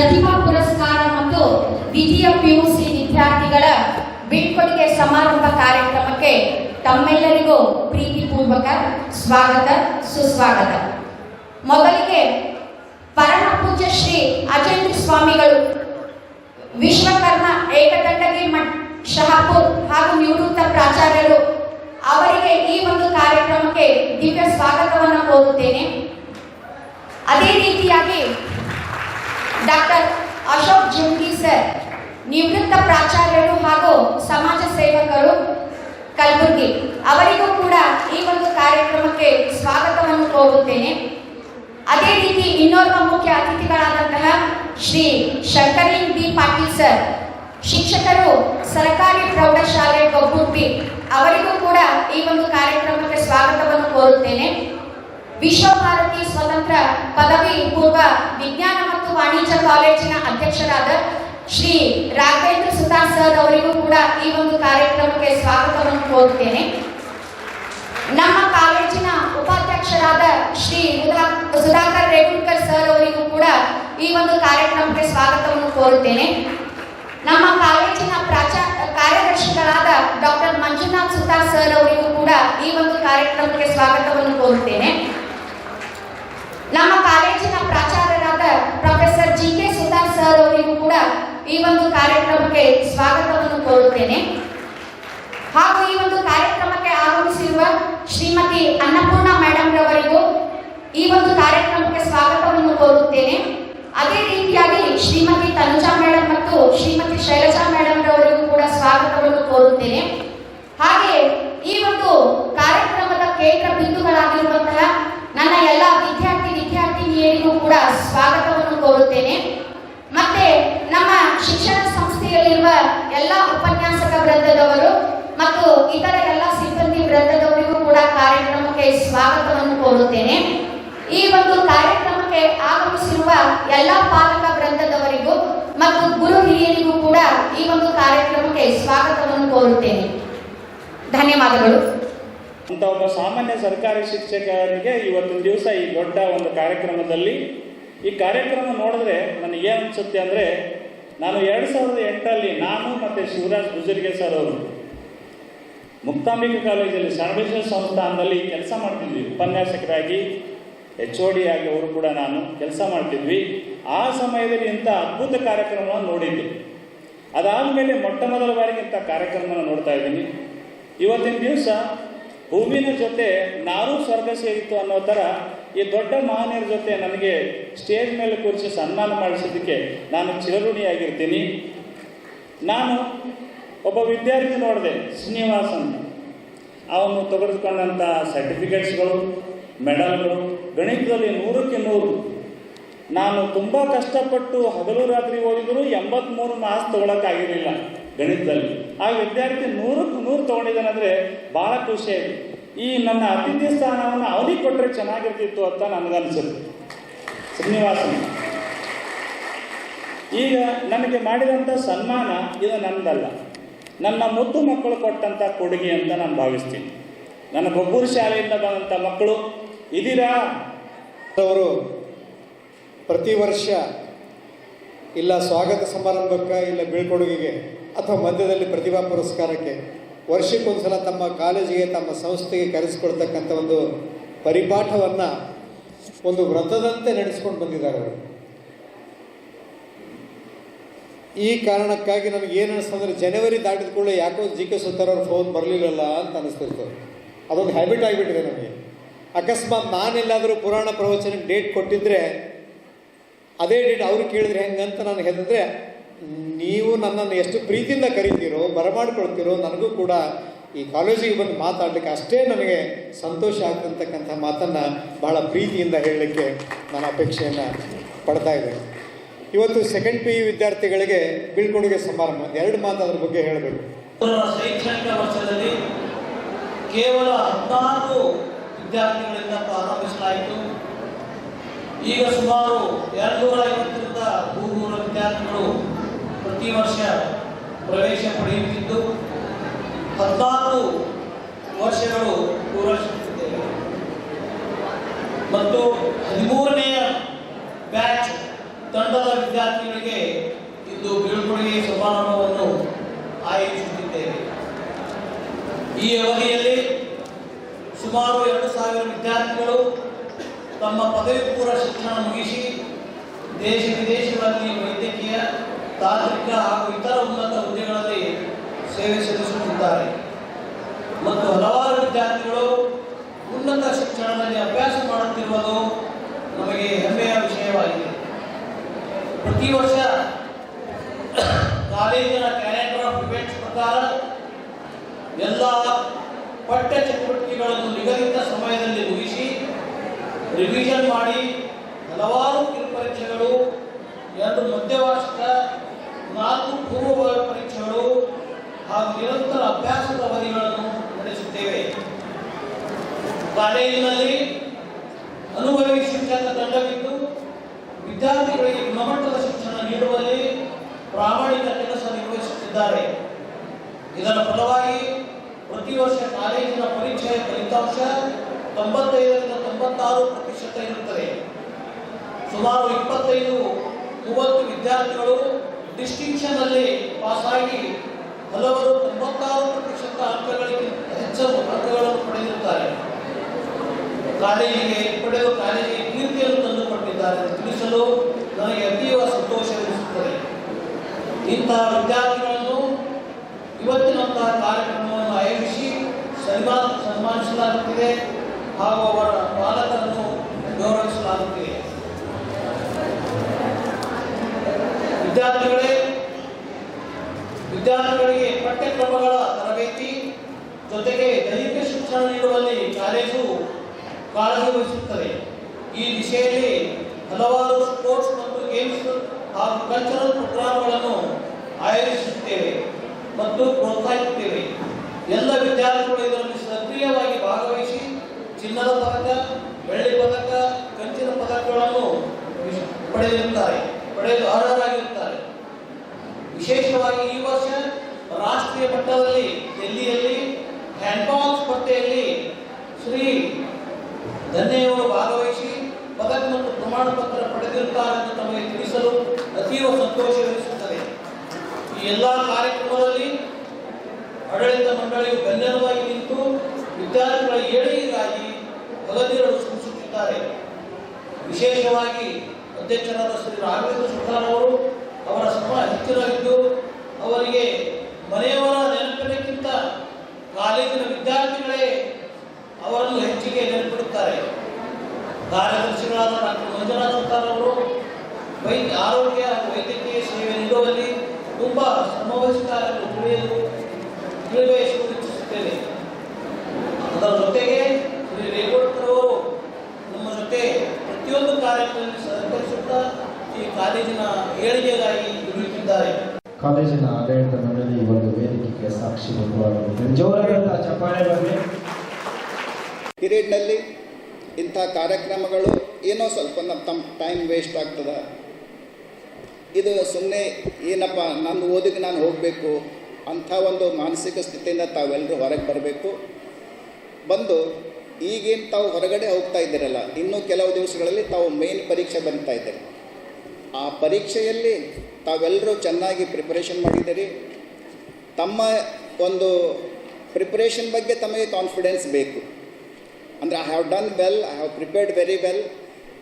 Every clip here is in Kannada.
ಪ್ರತಿಭಾ ಪುರಸ್ಕಾರ ಮತ್ತು ದ್ವಿತೀಯ ಪಿಯುಸಿ ವಿದ್ಯಾರ್ಥಿಗಳ ಬೀಳ್ಕೊಡುಗೆ ಸಮಾರಂಭ ಕಾರ್ಯಕ್ರಮಕ್ಕೆ ತಮ್ಮೆಲ್ಲರಿಗೂ ಪ್ರೀತಿಪೂರ್ವಕ ಸ್ವಾಗತ, ಸುಸ್ವಾಗತ. ಮೊದಲಿಗೆ ಪರಮ ಪೂಜ್ಯ ಶ್ರೀ ಅಜೇಂದ್ರ ಸ್ವಾಮಿಗಳು, ವಿಶ್ವಕರ್ಮ ಏಕದಂಡಗಿ ಮಠ ಶಹಾಪುರ್ ಹಾಗೂ ನಿವೃತ್ತ ಪ್ರಾಚಾರ್ಯರು ಅವರಿಗೆ ಈ ಒಂದು ಕಾರ್ಯಕ್ರಮಕ್ಕೆ ದಿವ್ಯ ಸ್ವಾಗತವನ್ನು ಕೋರುತ್ತೇನೆ. ಅದೇ ರೀತಿಯಾಗಿ ಡಾಕ್ಟರ್ ಅಶೋಕ್ ಜಂಗಿ ಸರ್, ನಿವೃತ್ತ ಪ್ರಾಚಾರ್ಯರು ಹಾಗೂ ಸಮಾಜ ಸೇವಕರು ಕಲಬುರಗಿ. ಅವರಿಗೂ ಕೂಡ ಈ ಒಂದು ಕಾರ್ಯಕ್ರಮಕ್ಕೆ ಸ್ವಾಗತವನ್ನು ಕೋರುತ್ತೇನೆ. ಅದೇ ರೀತಿ ಇನ್ನೋರ್ವ ಮುಖ್ಯ ಅತಿಥಿಗಳಾದಂತಹ ಶ್ರೀ ಶಂಕರಿಂಗ್ ಬಿ ಪಾಟೀಲ್ ಸರ್, ಶಿಕ್ಷಕರು ಸರ್ಕಾರಿ ಪ್ರೌಢಶಾಲೆ ಗೊಬ್ಬುರ್ತಿ ಅವರಿಗೂ ಕೂಡ ಈ ಒಂದು ಕಾರ್ಯಕ್ರಮಕ್ಕೆ ಸ್ವಾಗತವನ್ನು ಕೋರುತ್ತೇನೆ. ವಿಶ್ವಭಾರತಿ ಸ್ವತಂತ್ರ ಪದವಿ ಪೂರ್ವ ವಿಜ್ಞಾನ ಮತ್ತು ವಾಣಿಜ್ಯ ಕಾಲೇಜಿನ ಅಧ್ಯಕ್ಷರಾದ ಶ್ರೀ ರಾಘವೇಂದ್ರ ಸುತಾರ್ ಸರ್ ಅವರಿಗೂ ಕೂಡ ಈ ಒಂದು ಕಾರ್ಯಕ್ರಮಕ್ಕೆ ಸ್ವಾಗತವನ್ನು ಕೋರುತ್ತೇನೆ. ನಮ್ಮ ಕಾಲೇಜಿನ ಉಪಾಧ್ಯಕ್ಷರಾದ ಶ್ರೀ ಸುಧಾ- ಸುಧಾಕರ್ ರೇಗುಲ್ಕರ್ ಸರ್ ಅವರಿಗೂ ಕೂಡ ಈ ಒಂದು ಕಾರ್ಯಕ್ರಮಕ್ಕೆ ಸ್ವಾಗತವನ್ನು ಕೋರುತ್ತೇನೆ. ನಮ್ಮ ಕಾಲೇಜಿನ ಪ್ರಾಚಾ, ಕಾರ್ಯದರ್ಶಿಗಳಾದ ಡಾಕ್ಟರ್ ಮಂಜುನಾಥ್ ಸುತಾರ್ ಸರ್ ಅವರಿಗೂ ಕೂಡ ಈ ಒಂದು ಕಾರ್ಯಕ್ರಮಕ್ಕೆ ಸ್ವಾಗತವನ್ನು ಕೋರುತ್ತೇನೆ. ನಮ್ಮ ಕಾಲೇಜಿನ ಪ್ರಾಚಾರ್ಯರಾದ professor G K Sutar sir ಅವರಿಗೂ ಕೂಡ ಈ ಒಂದು ಕಾರ್ಯಕ್ರಮಕ್ಕೆ ಸ್ವಾಗತವನ್ನು ಕೋರುತ್ತೇನೆ. ಹಾಗೂ ಈ ಒಂದು ಕಾರ್ಯಕ್ರಮಕ್ಕೆ ಆಗಮಿಸಿರುವ ಶ್ರೀಮತಿ ಅನ್ನಪೂರ್ಣ ಮೇಡಮ್ ರವರಿಗೂ ಈ ಒಂದು ಕಾರ್ಯಕ್ರಮಕ್ಕೆ ಸ್ವಾಗತವನ್ನು ಕೋರುತ್ತೇನೆ. ಅದೇ ರೀತಿಯಾಗಿ ಶ್ರೀಮತಿ ತನುಜಾ ಮೇಡಮ್ ಮತ್ತು ಶ್ರೀಮತಿ ಶೈಲಜಾ ಮೇಡಮ್ ರವರಿಗೂ ಕೂಡ ಸ್ವಾಗತವನ್ನು ಕೋರುತ್ತೇನೆ ಹಾಗೆ ಈ ಒಂದು ಕಾರ್ಯಕ್ರಮದ ಕೇಂದ್ರ ಬಿಂದುಗಳಾಗಿರುವಂತಹ ನನ್ನ ಎಲ್ಲ ವಿದ್ಯಾರ್ಥಿ ವಿದ್ಯಾರ್ಥಿನಿಯರಿಗೂ ಕೂಡ ಸ್ವಾಗತವನ್ನು ಕೋರುತ್ತೇನೆ ಮತ್ತೆ ನಮ್ಮ ಶಿಕ್ಷಣ ಸಂಸ್ಥೆಯಲ್ಲಿರುವ ಎಲ್ಲ ಉಪನ್ಯಾಸಕ ವೃಂದದವರು ಮತ್ತು ಇತರ ಎಲ್ಲ ಸಿಬ್ಬಂದಿ ವೃಂದದವರಿಗೂ ಕೂಡ ಕಾರ್ಯಕ್ರಮಕ್ಕೆ ಸ್ವಾಗತವನ್ನು ಕೋರುತ್ತೇನೆ. ಈ ಒಂದು ಕಾರ್ಯಕ್ರಮಕ್ಕೆ ಆಗಮಿಸಿರುವ ಎಲ್ಲ ಪಾಲಕ ವೃಂದದವರಿಗೂ ಮತ್ತು ಗುರು ಹಿರಿಯರಿಗೂ ಕೂಡ ಈ ಒಂದು ಕಾರ್ಯಕ್ರಮಕ್ಕೆ ಸ್ವಾಗತವನ್ನು ಕೋರುತ್ತೇನೆ. ಧನ್ಯವಾದಗಳು. ಅಂತ ಒಬ್ಬ ಸಾಮಾನ್ಯ ಸರ್ಕಾರಿ ಶಿಕ್ಷಕರಿಗೆ ಇವತ್ತಿನ ದಿವಸ ಈ ದೊಡ್ಡ ಒಂದು ಕಾರ್ಯಕ್ರಮದಲ್ಲಿ ಈ ಕಾರ್ಯಕ್ರಮ ನೋಡಿದ್ರೆ ನನಗೆ ಏನು ಅನಿಸುತ್ತೆ ಅಂದರೆ ನಾನು ಎರಡು ಸಾವಿರದ ಎಂಟರಲ್ಲಿ ನಾನು ಮತ್ತು ಶಿವರಾಜ್ ಗುಜರಿಗೆ ಸರ್ ಅವರು ಮುಕ್ತಾಂಬಿಕಾ ಕಾಲೇಜಲ್ಲಿ ಸರ್ವೇಶ್ವರ ಸಂಸ್ಥಾನದಲ್ಲಿ ಕೆಲಸ ಮಾಡ್ತಿದ್ವಿ. ಉಪನ್ಯಾಸಕರಾಗಿ ಎಚ್ ಒ ಡಿ ಆಗಿ ಅವರು ಕೂಡ ನಾನು ಕೆಲಸ ಮಾಡ್ತಿದ್ವಿ. ಆ ಸಮಯದಲ್ಲಿ ಇಂಥ ಅದ್ಭುತ ಕಾರ್ಯಕ್ರಮವನ್ನು ನೋಡಿದ್ದೆ. ಅದಾದಮೇಲೆ ಮೊಟ್ಟ ಮೊದಲ ಬಾರಿಗೆ ಇಂಥ ಕಾರ್ಯಕ್ರಮವನ್ನು ನೋಡ್ತಾ ಇದ್ದೀನಿ. ಇವತ್ತಿನ ದಿವಸ ಹೂವಿನ ಜೊತೆ ನಾರು ಸ್ವರ್ಗ ಸೇರಿತ್ತು ಅನ್ನೋ ಥರ ಈ ದೊಡ್ಡ ಮಹನೀಯರ ಜೊತೆ ನನಗೆ ಸ್ಟೇಜ್ ಮೇಲೆ ಕೂರಿಸಿ ಸನ್ಮಾನ ಮಾಡಿಸಿದ್ದಕ್ಕೆ ನಾನು ಚಿರಋಣಿಯಾಗಿರ್ತೀನಿ. ನಾನು ಒಬ್ಬ ವಿದ್ಯಾರ್ಥಿ ನೋಡಿದೆ ಶ್ರೀನಿವಾಸನ್ ಅವನು ತೆಗೆದುಕೊಂಡಂಥ ಸರ್ಟಿಫಿಕೇಟ್ಸ್ಗಳು, ಮೆಡಲ್ಗಳು, ಗಣಿತದಲ್ಲಿ ನೂರಕ್ಕೆ ನೂರು. ನಾನು ತುಂಬ ಕಷ್ಟಪಟ್ಟು ಹಗಲು ರಾತ್ರಿ ಓದಿದರೂ ಎಂಬತ್ಮೂರು ಮಾರ್ಕ್ಸ್ ತೊಗೊಳಕ್ಕಾಗಿರಲಿಲ್ಲ ಗಣಿತದಲ್ಲಿ. ಆ ವಿದ್ಯಾರ್ಥಿ ನೂರಕ್ಕೆ ನೂರು ತೊಗೊಂಡಿದ್ದಾನಂದರೆ ಭಾಳ ಆಯ್ತು. ಈ ನನ್ನ ಅತಿಥಿ ಸ್ಥಾನವನ್ನು ಅವನಿಗೆ ಕೊಟ್ಟರೆ ಚೆನ್ನಾಗಿರ್ತಿತ್ತು ಅಂತ ನನಗನ್ಸುತ್ತೆ. ಶ್ರೀನಿವಾಸನ್ ಈಗ ನನಗೆ ಮಾಡಿದಂಥ ಸನ್ಮಾನ ಇದು ನನ್ನದಲ್ಲ ನನ್ನ ಮುದ್ದು ಮಕ್ಕಳು ಕೊಟ್ಟಂಥ ಕೊಡುಗೆ ಅಂತ ನಾನು ಭಾವಿಸ್ತೀನಿ. ನನ್ನ ಗೊಬ್ಬೂರು ಶಾಲೆಯಿಂದ ಬಂದಂಥ ಮಕ್ಕಳು ಇದೀರಾ ಅವರು ಪ್ರತಿ ವರ್ಷ ಇಲ್ಲ ಸ್ವಾಗತ ಸಮಾರಂಭಕ್ಕೆ ಇಲ್ಲ ಬೀಳ್ಕೊಡುಗೆಗೆ ಅಥವಾ ಮಧ್ಯದಲ್ಲಿ ಪ್ರತಿಭಾ ಪುರಸ್ಕಾರಕ್ಕೆ ವರ್ಷಕ್ಕೊಂದ್ಸಲ ತಮ್ಮ ಕಾಲೇಜಿಗೆ, ತಮ್ಮ ಸಂಸ್ಥೆಗೆ ಕರೆಸಿಕೊಳ್ತಕ್ಕಂಥ ಒಂದು ಪರಿಪಾಠವನ್ನು ಒಂದು ವ್ರತದಂತೆ ನಡೆಸ್ಕೊಂಡು ಬಂದಿದ್ದಾರೆ ಅವರು. ಈ ಕಾರಣಕ್ಕಾಗಿ ನಮಗೆ ಏನು ಅನಿಸ್ತಂದ್ರೆ ಜನವರಿ ದಾಟಿದ ಕೂಡಲೇ ಯಾಕೋ ಜಿ ಕೆ ಸುತ್ತಾರವ್ರ ಫೋನ್ ಬರಲಿಲ್ಲಲ್ಲ ಅಂತ ಅನಿಸ್ತಿರ್ತದೆ ಅದೊಂದು ಹ್ಯಾಬಿಟ್ ಆಗಿಬಿಟ್ಟಿದೆ ನಮಗೆ. ಅಕಸ್ಮಾತ್ ನಾನೆಲ್ಲಾದರೂ ಪುರಾಣ ಪ್ರವಚನಕ್ಕೆ ಡೇಟ್ ಕೊಟ್ಟಿದ್ದರೆ ಅದೇ ಡೇಟ್ ಅವ್ರು ಕೇಳಿದ್ರೆ ಹೆಂಗಂತ ನಾನು ಹೇಳಿದ್ರೆ, ನೀವು ನನ್ನನ್ನು ಎಷ್ಟು ಪ್ರೀತಿಯಿಂದ ಕರಿತೀರೋ, ಬರಮಾಡ್ಕೊಳ್ತೀರೋ ನನಗೂ ಕೂಡ ಈ ಕಾಲೇಜಿಗೆ ಬಂದು ಮಾತಾಡಲಿಕ್ಕೆ ಅಷ್ಟೇ ನನಗೆ ಸಂತೋಷ ಆಗ್ತಕ್ಕಂಥ ಮಾತನ್ನು ಬಹಳ ಪ್ರೀತಿಯಿಂದ ಹೇಳಲಿಕ್ಕೆ ನಾನು ಅಪೇಕ್ಷೆಯನ್ನು ಪಡ್ತಾ ಇದ್ದೇನೆ. ಇವತ್ತು ಸೆಕೆಂಡ್ ಪಿ ಯು ವಿದ್ಯಾರ್ಥಿಗಳಿಗೆ ಬೀಳ್ಕೊಡುಗೆ ಸಮಾರಂಭ. ಎರಡು ಮಾತು ಅದ್ರ ಬಗ್ಗೆ ಹೇಳಬೇಕು. ಶೈಕ್ಷಣಿಕ ವರ್ಷದಲ್ಲಿ ಕೇವಲ ಹದಿನಾರು ವಿದ್ಯಾರ್ಥಿಗಳಿಂದ ಪ್ರಾರಂಭಿಸಲಾಯಿತು. ಈಗ ಸುಮಾರು ಎರಡುನೂರ ಐವತ್ತರಿಂದ ಮೂರು ವಿದ್ಯಾರ್ಥಿಗಳು ಪ್ರತಿ ವರ್ಷ ಪ್ರವೇಶ ಪಡೆಯುತ್ತಿದ್ದು, ಹದಿನಾರು ವರ್ಷಗಳು ಪೂರೈಸುತ್ತಿದ್ದೇವೆ ಮತ್ತು ಹದಿಮೂರನೆಯ ಬ್ಯಾಚ್ ತಂಡದ ವಿದ್ಯಾರ್ಥಿ ವಿದ್ಯಾರ್ಥಿಗಳಿಗೆ ಇಂದು ಬೀಳ್ಕೊಡುಗೆ ಸಮಾರಂಭವನ್ನು ಆಯೋಜಿಸುತ್ತಿದ್ದೇವೆ ಈ ಅವಧಿಯಲ್ಲಿ ಸುಮಾರು ಎರಡು ಸಾವಿರ ವಿದ್ಯಾರ್ಥಿಗಳು ತಮ್ಮ ಪದವಿ ಪೂರ್ವ ಶಿಕ್ಷಣ ಮುಗಿಸಿ ದೇಶ ವಿದೇಶಗಳಲ್ಲಿ ವೈದ್ಯಕೀಯ ತಾಂತ್ರಿಕ ಹಾಗೂ ಇತರ ಉನ್ನತ ಹುದ್ದೆಗಳಲ್ಲಿ ಸೇವೆ ಸಲ್ಲಿಸುತ್ತಿದ್ದಾರೆ ಮತ್ತು ಹಲವಾರು ವಿದ್ಯಾರ್ಥಿಗಳು ಉನ್ನತ ಶಿಕ್ಷಣದಲ್ಲಿ ಅಭ್ಯಾಸ ಮಾಡುತ್ತಿರುವುದು ನಮಗೆ ಹೆಮ್ಮೆಯ ವಿಷಯವಾಗಿದೆ. ಪ್ರತಿ ವರ್ಷ ಕಾಲೇಜಿನ ಕ್ಯಾಲೆಂಡರ್ ಆಫ್ ಇವೆಂಟ್ಸ್ ಪ್ರಕಾರ ಎಲ್ಲ ಪಠ್ಯ ಚಟುವಟಿಕೆಗಳನ್ನು ನಿಗದಿತ ಸಮಯದಲ್ಲಿ ಮುಗಿಸಿ ರಿವಿಷನ್ ಮಾಡಿ ಹಲವಾರು ಕಿರುಪರೀಕ್ಷೆಗಳು ಎರಡು ಮಧ್ಯವಾರ್ಷಿಕ, ನಾಲ್ಕು ಪೂರ್ವ ಕಾಲೇಜಿನಲ್ಲಿ ಅನುಭವಿ ಶಿಕ್ಷಕ ತಂಡವಿದ್ದು ವಿದ್ಯಾರ್ಥಿಗಳಿಗೆ ಗುಣಮಟ್ಟದ ಶಿಕ್ಷಣ ನೀಡುವಲ್ಲಿ ಪ್ರಾಮಾಣಿಕ ಕೆಲಸ ನಿರ್ವಹಿಸುತ್ತಿದ್ದಾರೆ. ಇದರ ಫಲವಾಗಿ ಪ್ರತಿ ವರ್ಷ ಕಾಲೇಜಿನ ಪರೀಕ್ಷೆಯ ಫಲಿತಾಂಶ ತೊಂಬತ್ತೈದರಿಂದ ತೊಂಬತ್ತಾರು ಪ್ರತಿಶತ ಇರುತ್ತದೆ. ಸುಮಾರು ಇಪ್ಪತ್ತೈದು ಮೂವತ್ತು ವಿದ್ಯಾರ್ಥಿಗಳು ಡಿಸ್ಟಿಂಕ್ಷನ್ ಅಲ್ಲಿ ಪಾಸಾಗಿ ಹಲವರು ತೊಂಬತ್ತಾರು ಪ್ರತಿಶತ ಅಂಕಗಳಿಗಿಂತ ಹೆಚ್ಚು ಅಂಕಗಳನ್ನು ಪಡೆದಿರುತ್ತಾರೆ. ಕಾಲೇಜಿಗೆ ಪಡೆದು ಕಾಲೇಜಿಗೆ ಕೀರ್ತಿಯನ್ನು ತಂದುಕೊಟ್ಟಿದ್ದಾರೆ. ಕೊಟ್ಟಿದ್ದಾರೆ ತಿಳಿಸಲು ನನಗೆ ಅತೀವ ಸಂತೋಷವೆನಿಸುತ್ತದೆ ಇಂತಹ ವಿದ್ಯಾರ್ಥಿಗಳನ್ನು ಇವತ್ತಿನಂತಹ ಕಾರ್ಯಕ್ರಮವನ್ನು ಆಯೋಜಿಸಿ ಸನ್ಮಾನ ಸನ್ಮಾನಿಸಲಾಗುತ್ತಿದೆ ಹಾಗೂ ಅವರ ಪಾಲಕರನ್ನು ಗೌರವಿಸಲಾಗುತ್ತಿದೆ. ವಿದ್ಯಾರ್ಥಿಗಳೇ, ವಿದ್ಯಾರ್ಥಿಗಳಿಗೆ ಪಠ್ಯಕ್ರಮಗಳ ತರಬೇತಿ ಜೊತೆಗೆ ದೈಹಿಕ ಶಿಕ್ಷಣ ನೀಡುವಲ್ಲಿ ಕಾಲೇಜು ಕಾಳಜಿ ವಹಿಸುತ್ತದೆ ಈ ದಿಶೆಯಲ್ಲಿ ಹಲವಾರು ಸ್ಪೋರ್ಟ್ಸ್ ಮತ್ತು ಗೇಮ್ಸ್ ಹಾಗೂ ಕಲ್ಚರಲ್ ಪ್ರೋಗ್ರಾಮ್ಗಳನ್ನು ಆಯೋಜಿಸುತ್ತೇವೆ ಮತ್ತು ಪ್ರೋತ್ಸಾಹಿಸುತ್ತೇವೆ. ಎಲ್ಲ ವಿದ್ಯಾರ್ಥಿಗಳು ಇದರಲ್ಲಿ ಸಕ್ರಿಯವಾಗಿ ಭಾಗವಹಿಸಿ ಚಿನ್ನದ ಪದಕ, ಬೆಳ್ಳಿ ಪದಕ, ಕಂಚಿನ ಪದಕಗಳನ್ನು ಪಡೆದಿರುತ್ತಾರೆ ಪಡೆಯಲು ಅರ್ಹರಾಗಿರುತ್ತಾರೆ. ವಿಶೇಷವಾಗಿ ಈ ವರ್ಷ ರಾಷ್ಟ್ರೀಯ ಮಟ್ಟದಲ್ಲಿ ಡೆಲ್ಲಿಯಲ್ಲಿ ಹ್ಯಾಂಡ್ಬಾಲ್ ಸ್ಪರ್ಧೆಯಲ್ಲಿ ಶ್ರೀ ಧನ್ಯವರು ಭಾಗವಹಿಸಿ ಪದಕ ಮತ್ತು ಪ್ರಮಾಣ ಪತ್ರ ಪಡೆದಿರುತ್ತಾರೆಂದು ತಮಗೆ ತಿಳಿಸಲು ಅತೀವ ಸಂತೋಷವೆನಿಸುತ್ತದೆ. ಈ ಎಲ್ಲ ಕಾರ್ಯಕ್ರಮದಲ್ಲಿ ಆಡಳಿತ ಮಂಡಳಿಯು ಗಣ್ಯರವಾಗಿ ನಿಂತು ವಿದ್ಯಾರ್ಥಿಗಳ ಏಳಿಗೆಗಾಗಿ ಹಗಲಿರಲು ಸೂಚಿಸುತ್ತಿದ್ದಾರೆ ವಿಶೇಷವಾಗಿ ಅಧ್ಯಕ್ಷರಾದ ಶ್ರೀ ರಾಘವೇಂದ್ರ ಸುಲ್ತಾನ್ ಅವರು ಅವರ ಶ್ರಮ ಹೆಚ್ಚಿನವಿದ್ದು ಅವರಿಗೆ ಮನೆಯವರ ನೆನಪಿನಕ್ಕಿಂತ ಕಾಲೇಜಿನ ವಿದ್ಯಾರ್ಥಿಗಳೇ ಅವರನ್ನು ಹೆಚ್ಚಿಗೆ ನೆನಪಿಡುತ್ತಾರೆ ಕಾರ್ಯದರ್ಶಿಗಳಾದ ಡಾಕ್ಟರ್ ಮಂಜುನಾಥ್ ಅವರು ವೈದ್ಯ, ಆರೋಗ್ಯ ವೈದ್ಯಕೀಯ ಸೇವೆ ನೀಡುವಲ್ಲಿ ತುಂಬ ಶ್ರಮವಹಿಸುತ್ತಾರೆ ಎಂದು ತಿಳಿಯಲು ತಿಳಿಬಯಸಲು ಇಚ್ಛಿಸುತ್ತೇನೆ. ಅದರ ಜೊತೆಗೆ ಶ್ರೀ ರೇಗೋಡ್ಕರ್ ನಮ್ಮ ಜೊತೆ ಪ್ರತಿಯೊಂದು ಕಾರ್ಯಕ್ರಮದಲ್ಲಿ ಸಹಕರಿಸುತ್ತಾ ಈ ಕಾಲೇಜಿನ ಏಳಿಗೆಗಾಗಿ ದುಡಿಯುತ್ತಿದ್ದಾರೆ. ಕಾಲೇಜಿನ ಆಡಳಿತ ಮಂಡಳಿ ಒಂದು ವೇದಿಕೆಗೆ ಸಾಕ್ಷಿಬದ್ಧವಾಗಿದೆ ಜೋರಾಗಿ ಚಪ್ಪಾಳೆ ಬರಲಿ ಪೀರಿಯಡ್ನಲ್ಲಿ ಇಂಥ ಕಾರ್ಯಕ್ರಮಗಳು ಏನೋ ಸ್ವಲ್ಪ ನಮ್ಮ ತಮ್ಮ ಟೈಮ್ ವೇಸ್ಟ್ ಆಗ್ತದೆ. ಇದು ಸುಮ್ಮನೆ ಏನಪ್ಪ ನನ್ನ ಓದಿಗೆ ನಾನು ಹೋಗಬೇಕು ಅಂಥ ಒಂದು ಮಾನಸಿಕ ಸ್ಥಿತಿಯಿಂದ ತಾವೆಲ್ಲರೂ ಹೊರಗೆ ಬರಬೇಕು. ಬಂದು ಈಗೇನು ತಾವು ಹೊರಗಡೆ ಹೋಗ್ತಾ ಇದ್ದೀರಲ್ಲ, ಇನ್ನೂ ಕೆಲವು ದಿವಸಗಳಲ್ಲಿ ತಾವು ಮೇನ್ ಪರೀಕ್ಷೆ ಬರ್ತಾ ಇದ್ದೀರಿ. ಆ ಪರೀಕ್ಷೆಯಲ್ಲಿ ತಾವೆಲ್ಲರೂ ಚೆನ್ನಾಗಿ ಪ್ರಿಪರೇಷನ್ ಮಾಡಿದ್ದೀರಿ. ತಮ್ಮ ಒಂದು ಪ್ರಿಪ್ರೇಷನ್ ಬಗ್ಗೆ ತಮಗೆ ಕಾನ್ಫಿಡೆನ್ಸ್ ಬೇಕು. ಅಂದರೆ I have done well I have prepared very well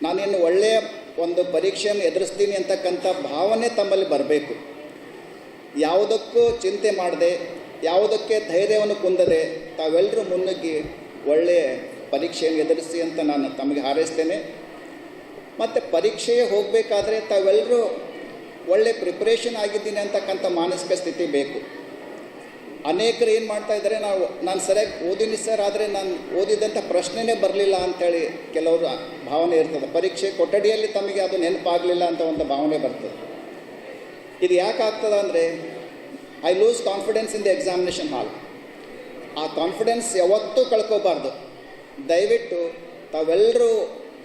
ನಾನೇನು ಒಳ್ಳೆಯ ಒಂದು ಪರೀಕ್ಷೆಯನ್ನು ಎದುರಿಸ್ತೀನಿ ಅಂತಕ್ಕಂಥ ಭಾವನೆ ತಮ್ಮಲ್ಲಿ ಬರಬೇಕು. ಯಾವುದಕ್ಕೂ ಚಿಂತೆ ಮಾಡದೆ, ಯಾವುದಕ್ಕೆ ಧೈರ್ಯವನ್ನು ಕುಂದದೆ ತಾವೆಲ್ಲರೂ ಮುನ್ನುಗ್ಗಿ ಒಳ್ಳೆಯ ಪರೀಕ್ಷೆಯನ್ನು ಎದುರಿಸಿ ಅಂತ ನಾನು ತಮಗೆ ಹಾರೈಸ್ತೇನೆ. ಮತ್ತು ಪರೀಕ್ಷೆಗೆ ಹೋಗಬೇಕಾದ್ರೆ ತಾವೆಲ್ಲರೂ ಒಳ್ಳೆ ಪ್ರಿಪ್ರೇಷನ್ ಆಗಿದ್ದೀನಿ ಅಂತಕ್ಕಂಥ ಮಾನಸಿಕ ಸ್ಥಿತಿ ಬೇಕು. ಅನೇಕರು ಏನು ಮಾಡ್ತಾ ಇದ್ದಾರೆ, ನಾವು, ನಾನು ಸರಿಯಾಗಿ ಓದಿನಿ ಸರ್, ಆದರೆ ನಾನು ಓದಿದಂಥ ಪ್ರಶ್ನೆನೇ ಬರಲಿಲ್ಲ ಅಂಥೇಳಿ ಕೆಲವರು ಭಾವನೆ ಇರ್ತದೆ. ಪರೀಕ್ಷೆ ಕೊಠಡಿಯಲ್ಲಿ ತಮಗೆ ಅದು ನೆನಪಾಗಲಿಲ್ಲ ಅಂತ ಒಂದು ಭಾವನೆ ಬರ್ತದೆ. ಇದು ಯಾಕೆ ಆಗ್ತದೆ ಅಂದರೆ I lose confidence in the examination hall ಆ ಕಾನ್ಫಿಡೆನ್ಸ್ ಯಾವತ್ತೂ ಕಳ್ಕೋಬಾರ್ದು. ದಯವಿಟ್ಟು ತಾವೆಲ್ಲರೂ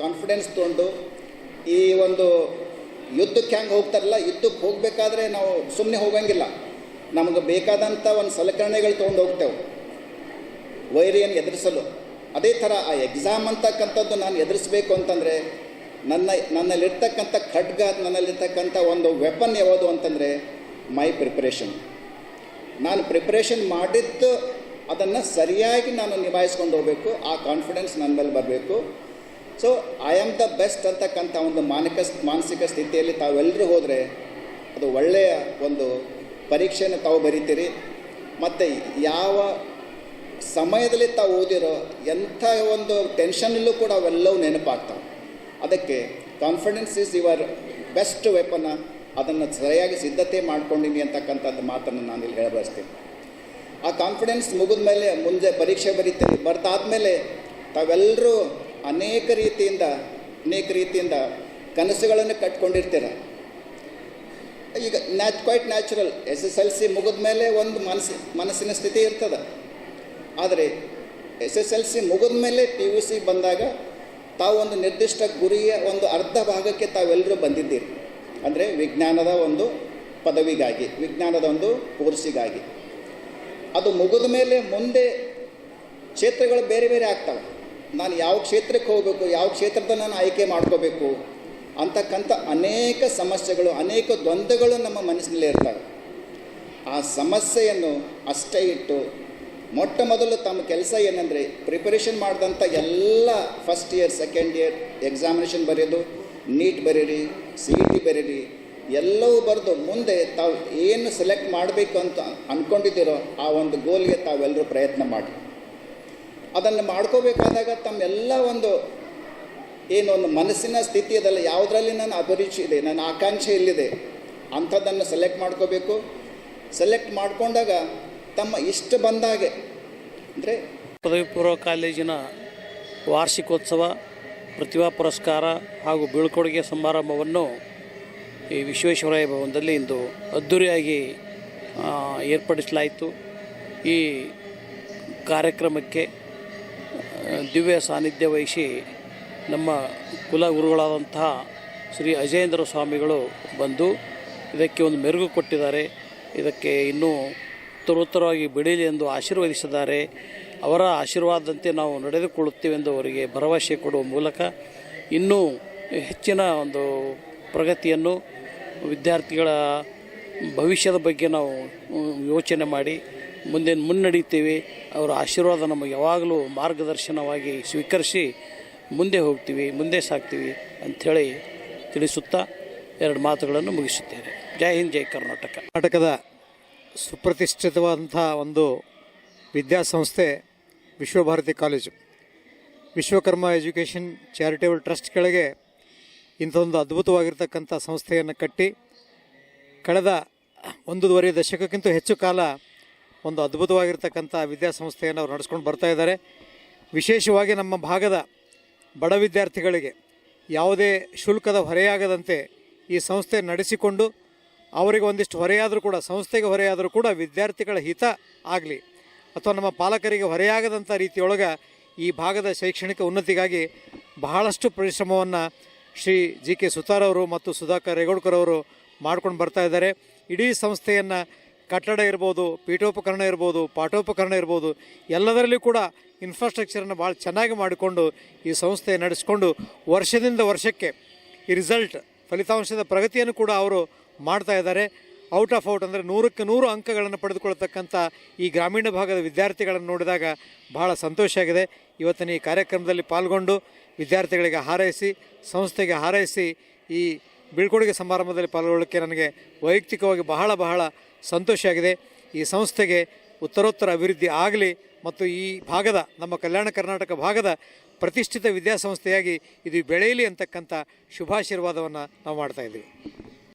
ಕಾನ್ಫಿಡೆನ್ಸ್ ತೊಗೊಂಡು ಈ ಒಂದು ಯುದ್ಧಕ್ಕೆ ಹ್ಯಾಂಗೆ ಹೋಗ್ತಾರಲ್ಲ, ಯುದ್ಧಕ್ಕೆ ಹೋಗಬೇಕಾದ್ರೆ ನಾವು ಸುಮ್ಮನೆ ಹೋಗಂಗಿಲ್ಲ. ನಮಗೆ ಬೇಕಾದಂಥ ಒಂದು ಸಲಕರಣೆಗಳು ತೊಗೊಂಡು ಹೋಗ್ತೇವೆ. ವೈರಿಯನ್ನು ಎದುರಿಸಲು. ಅದೇ ಥರ ಆ ಎಕ್ಸಾಮ್ ಅಂತಕ್ಕಂಥದ್ದು ನಾನು ಎದುರಿಸ್ಬೇಕು ಅಂತಂದರೆ, ನನ್ನ, ನನ್ನಲ್ಲಿರ್ತಕ್ಕಂಥ ಖಡ್ಗ, ನನ್ನಲ್ಲಿರ್ತಕ್ಕಂಥ ಒಂದು ವೆಪನ್ ಯಾವುದು ಅಂತಂದರೆ ಮೈ ಪ್ರಿಪ್ರೇಷನ್ ನಾನು ಪ್ರಿಪ್ರೇಷನ್ ಮಾಡಿದ್ದು ಅದನ್ನು ಸರಿಯಾಗಿ ನಾನು ನಿಭಾಯಿಸ್ಕೊಂಡು ಹೋಗಬೇಕು, ಆ ಕಾನ್ಫಿಡೆನ್ಸ್ ನನ್ನ ಮೇಲೆ ಬರಬೇಕು. So I am the best ಅಂತಕ್ಕಂಥ ಒಂದು ಮಾನಕ, ಮಾನಸಿಕ ಸ್ಥಿತಿಯಲ್ಲಿ ತಾವೆಲ್ಲರೂ ಹೋದರೆ, ಅದು ಒಳ್ಳೆಯ ಒಂದು ಪರೀಕ್ಷೆಯನ್ನು ತಾವು ಬರೀತೀರಿ, ಮತ್ತು ಯಾವ ಸಮಯದಲ್ಲಿ ತಾವು ಓದಿರೋ ಎಂಥ ಒಂದು ಟೆನ್ಷನಲ್ಲೂ ಕೂಡ ಅವೆಲ್ಲವೂ ನೆನಪಾಗ್ತವೆ. ಅದಕ್ಕೆ ಕಾನ್ಫಿಡೆನ್ಸ್ ಈಸ್ ಯುವರ್ ಬೆಸ್ಟ್ ವೆಪನ್ನ ಅದನ್ನು ಸರಿಯಾಗಿ ಸಿದ್ಧತೆ ಮಾಡ್ಕೊಂಡಿನಿ ಅಂತಕ್ಕಂಥದ್ದು ಮಾತನ್ನು ನಾನು ಇಲ್ಲಿ ಹೇಳಬಯಸ್ತೀನಿ. ಆ ಕಾನ್ಫಿಡೆನ್ಸ್ ಮುಗಿದ ಮೇಲೆ ಮುಂದೆ ಪರೀಕ್ಷೆ ಬರೀತೀರಿ. ಬರ್ತಾದ್ಮೇಲೆ ತಾವೆಲ್ಲರೂ ಅನೇಕ ರೀತಿಯಿಂದ ಅನೇಕ ರೀತಿಯಿಂದ ಕನಸುಗಳನ್ನು ಕಟ್ಕೊಂಡಿರ್ತೀರ. ಈಗ ನ್ಯಾಚ್ quite natural S S L C ಮುಗಿದ ಮೇಲೆ ಒಂದು ಮನಸ್ಸು, ಮನಸ್ಸಿನ ಸ್ಥಿತಿ ಇರ್ತದೆ. ಆದರೆ ಎಸ್ ಎಸ್ ಎಲ್ ಸಿ ಮುಗಿದ ಮೇಲೆ ಪಿ ಯು ಸಿ ಬಂದಾಗ ತಾವು ಒಂದು ನಿರ್ದಿಷ್ಟ ಗುರಿಯ ಒಂದು ಅರ್ಧ ಭಾಗಕ್ಕೆ ತಾವೆಲ್ಲರೂ ಬಂದಿದ್ದೀರಿ. ಅಂದರೆ ವಿಜ್ಞಾನದ ಒಂದು ಪದವಿಗಾಗಿ, ವಿಜ್ಞಾನದ ಒಂದು ಕೋರ್ಸಿಗಾಗಿ. ಅದು ಮುಗಿದ ಮೇಲೆ ಮುಂದೆ ಕ್ಷೇತ್ರಗಳು ಬೇರೆ ಬೇರೆ ಆಗ್ತವೆ. ನಾನು ಯಾವ ಕ್ಷೇತ್ರಕ್ಕೆ ಹೋಗಬೇಕು, ಯಾವ ಕ್ಷೇತ್ರದ ನಾನು ಆಯ್ಕೆ ಮಾಡ್ಕೋಬೇಕು ಅಂತಕ್ಕಂಥ ಅನೇಕ ಸಮಸ್ಯೆಗಳು, ಅನೇಕ ದ್ವಂದ್ವಗಳು ನಮ್ಮ ಮನಸ್ಸಿನಲ್ಲಿ ಇರ್ತವೆ. ಆ ಸಮಸ್ಯೆಯನ್ನು ಅಷ್ಟೇ ಇಟ್ಟು ಮೊಟ್ಟ ಮೊದಲು ತಮ್ಮ ಕೆಲಸ ಏನಂದರೆ ಪ್ರಿಪರೇಷನ್ ಮಾಡಿದಂಥ ಎಲ್ಲ first year second year examination ಬರೆಯೋದು ನೀಟ್ ಬರೀರಿ ಸಿ ಇ ಟಿ ಬರೀರಿ, ಎಲ್ಲವೂ ಬರೆದು ಮುಂದೆ ತಾವು ಏನು ಸೆಲೆಕ್ಟ್ ಮಾಡಬೇಕು ಅಂತ ಅಂದ್ಕೊಂಡಿದ್ದೀರೋ ಆ ಒಂದು ಗೋಲ್ಗೆ ತಾವೆಲ್ಲರೂ ಪ್ರಯತ್ನ ಮಾಡಿ. ಅದನ್ನು ಮಾಡ್ಕೋಬೇಕಾದಾಗ ತಮ್ಮೆಲ್ಲ ಒಂದು ಏನು, ಒಂದು ಮನಸ್ಸಿನ ಸ್ಥಿತಿ ಅದಲ್ಲ ಯಾವುದರಲ್ಲಿ ನನ್ನ ಅಭಿರುಚಿ ಇದೆ, ನನ್ನ ಆಕಾಂಕ್ಷೆ ಎಲ್ಲಿದೆ ಅಂಥದ್ದನ್ನು ಸೆಲೆಕ್ಟ್ ಮಾಡ್ಕೋಬೇಕು. ಸೆಲೆಕ್ಟ್ ಮಾಡಿಕೊಂಡಾಗ ತಮ್ಮ ಇಷ್ಟ ಬಂದಾಗೆ ಅಂದರೆ ಪದವಿ ಪೂರ್ವ ಕಾಲೇಜಿನ ವಾರ್ಷಿಕೋತ್ಸವ, ಪ್ರತಿಭಾ ಪುರಸ್ಕಾರ ಹಾಗೂ ಬೀಳ್ಕೊಡುಗೆ ಸಮಾರಂಭವನ್ನು ಈ ವಿಶ್ವೇಶ್ವರಯ್ಯ ಭವನದಲ್ಲಿ ಇಂದು ಅದ್ದೂರಿಯಾಗಿ ಏರ್ಪಡಿಸಲಾಯಿತು. ಈ ಕಾರ್ಯಕ್ರಮಕ್ಕೆ ದಿವ್ಯ ಸಾನ್ನಿಧ್ಯ ವಹಿಸಿ ನಮ್ಮ ಕುಲಗುರುಗಳಾದಂತಹ ಶ್ರೀ ಅಜೇಂದ್ರ ಸ್ವಾಮಿಗಳು ಬಂದು ಇದಕ್ಕೆ ಒಂದು ಮೆರುಗು ಕೊಟ್ಟಿದ್ದಾರೆ. ಇದಕ್ಕೆ ಇನ್ನೂ ಉತ್ತರೋತ್ತರವಾಗಿ ಬೆಳೀಲಿ ಎಂದು ಆಶೀರ್ವದಿಸಿದ್ದಾರೆ. ಅವರ ಆಶೀರ್ವಾದದಂತೆ ನಾವು ನಡೆದುಕೊಳ್ಳುತ್ತೇವೆ ಎಂದು ಅವರಿಗೆ ಭರವಸೆ ಕೊಡುವ ಮೂಲಕ ಇನ್ನೂ ಹೆಚ್ಚಿನ ಒಂದು ಪ್ರಗತಿಯನ್ನು ವಿದ್ಯಾರ್ಥಿಗಳ ಭವಿಷ್ಯದ ಬಗ್ಗೆ ನಾವು ಯೋಚನೆ ಮಾಡಿ ಮುಂದೆ ಮುನ್ನಡೀತೇವೆ ಅವರ ಆಶೀರ್ವಾದ ನಮಗೆ ಯಾವಾಗಲೂ ಮಾರ್ಗದರ್ಶನವಾಗಿ ಸ್ವೀಕರಿಸಿ ಮುಂದೆ ಹೋಗ್ತೀವಿ, ಮುಂದೆ ಸಾಗ್ತೀವಿ ಅಂಥೇಳಿ ತಿಳಿಸುತ್ತಾ ಎರಡು ಮಾತುಗಳನ್ನು ಮುಗಿಸುತ್ತೇನೆ. ಜೈ ಹಿಂದ್, ಜೈ ಕರ್ನಾಟಕ. ಕರ್ನಾಟಕದ ಸುಪ್ರತಿಷ್ಠಿತವಾದಂಥ ಒಂದು ವಿದ್ಯಾಸಂಸ್ಥೆ, Vishwabharati college. Vishwakarma education charitable trust ಕೆಳಗೆ ಇಂಥ ಒಂದು ಅದ್ಭುತವಾಗಿರ್ತಕ್ಕಂಥ ಸಂಸ್ಥೆಯನ್ನು ಕಟ್ಟಿ, ಕಳೆದ ಒಂದೂವರೆ ದಶಕಕ್ಕಿಂತ ಹೆಚ್ಚು ಕಾಲ ಒಂದು ಅದ್ಭುತವಾಗಿರ್ತಕ್ಕಂಥ ವಿದ್ಯಾಸಂಸ್ಥೆಯನ್ನು ಅವರು ನಡೆಸ್ಕೊಂಡು ಬರ್ತಾ ಇದ್ದಾರೆ. ವಿಶೇಷವಾಗಿ ನಮ್ಮ ಭಾಗದ ಬಡ ವಿದ್ಯಾರ್ಥಿಗಳಿಗೆ ಯಾವುದೇ ಶುಲ್ಕದ ಹೊರೆಯಾಗದಂತೆ ಈ ಸಂಸ್ಥೆ ನಡೆಸಿಕೊಂಡು ಅವರಿಗೆ ಒಂದಿಷ್ಟು ಹೊರೆಯಾದರೂ ಕೂಡ, ಸಂಸ್ಥೆಗೆ ಹೊರೆಯಾದರೂ ಕೂಡ ವಿದ್ಯಾರ್ಥಿಗಳ ಹಿತ ಆಗಲಿ ಅಥವಾ ನಮ್ಮ ಪಾಲಕರಿಗೆ ಹೊರೆಯಾಗದಂಥ ರೀತಿಯೊಳಗೆ ಈ ಭಾಗದ ಶೈಕ್ಷಣಿಕ ಉನ್ನತಿಗಾಗಿ ಬಹಳಷ್ಟು ಪರಿಶ್ರಮವನ್ನು ಶ್ರೀ ಜಿ ಕೆ ಸುತಾರವರು ಮತ್ತು ಸುಧಾಕರ್ ರೇಗೋಡ್ಕರ್ ಅವರು ಮಾಡ್ಕೊಂಡು ಬರ್ತಾ ಇದ್ದಾರೆ. ಇಡೀ ಸಂಸ್ಥೆಯನ್ನು ಕಟ್ಟಡ ಇರ್ಬೋದು, ಪೀಠೋಪಕರಣ ಇರ್ಬೋದು, ಪಾಠೋಪಕರಣ ಇರ್ಬೋದು, ಎಲ್ಲದರಲ್ಲೂ ಕೂಡ ಇನ್ಫ್ರಾಸ್ಟ್ರಕ್ಚರನ್ನು ಭಾಳ ಚೆನ್ನಾಗಿ ಮಾಡಿಕೊಂಡು ಈ ಸಂಸ್ಥೆ ನಡೆಸಿಕೊಂಡು ವರ್ಷದಿಂದ ವರ್ಷಕ್ಕೆ ಈ ರಿಸಲ್ಟ್ ಫಲಿತಾಂಶದ ಪ್ರಗತಿಯನ್ನು ಕೂಡ ಅವರು ಮಾಡ್ತಾ ಇದ್ದಾರೆ. ಔಟ್ ಆಫ್ ಔಟ್ ಅಂದರೆ ನೂರಕ್ಕೆ ನೂರು ಅಂಕಗಳನ್ನು ಪಡೆದುಕೊಳ್ತಕ್ಕಂಥ ಈ ಗ್ರಾಮೀಣ ಭಾಗದ ವಿದ್ಯಾರ್ಥಿಗಳನ್ನು ನೋಡಿದಾಗ ಬಹಳ ಸಂತೋಷ ಆಗಿದೆ. ಇವತ್ತಿನ ಈ ಕಾರ್ಯಕ್ರಮದಲ್ಲಿ ಪಾಲ್ಗೊಂಡು ವಿದ್ಯಾರ್ಥಿಗಳಿಗೆ ಹಾರೈಸಿ, ಸಂಸ್ಥೆಗೆ ಹಾರೈಸಿ ಈ ಬೀಳ್ಕೊಡುಗೆ ಸಮಾರಂಭದಲ್ಲಿ ಪಾಲ್ಗೊಳ್ಳೋಕ್ಕೆ ನನಗೆ ವೈಯಕ್ತಿಕವಾಗಿ ಬಹಳ ಬಹಳ ಸಂತೋಷ ಆಗಿದೆ ಈ ಸಂಸ್ಥೆಗೆ ಉತ್ತರೋತ್ತರ ಅಭಿವೃದ್ಧಿ ಆಗಲಿ ಮತ್ತು ಈ ಭಾಗದ, ನಮ್ಮ ಕಲ್ಯಾಣ ಕರ್ನಾಟಕ ಭಾಗದ ಪ್ರತಿಷ್ಠಿತ ವಿದ್ಯಾಸಂಸ್ಥೆಯಾಗಿ ಇದು ಬೆಳೆಯಲಿ ಅಂತಕ್ಕಂಥ ಶುಭಾಶೀರ್ವಾದವನ್ನು ನಾವು ಮಾಡ್ತಾ ಇದ್ದೀವಿ.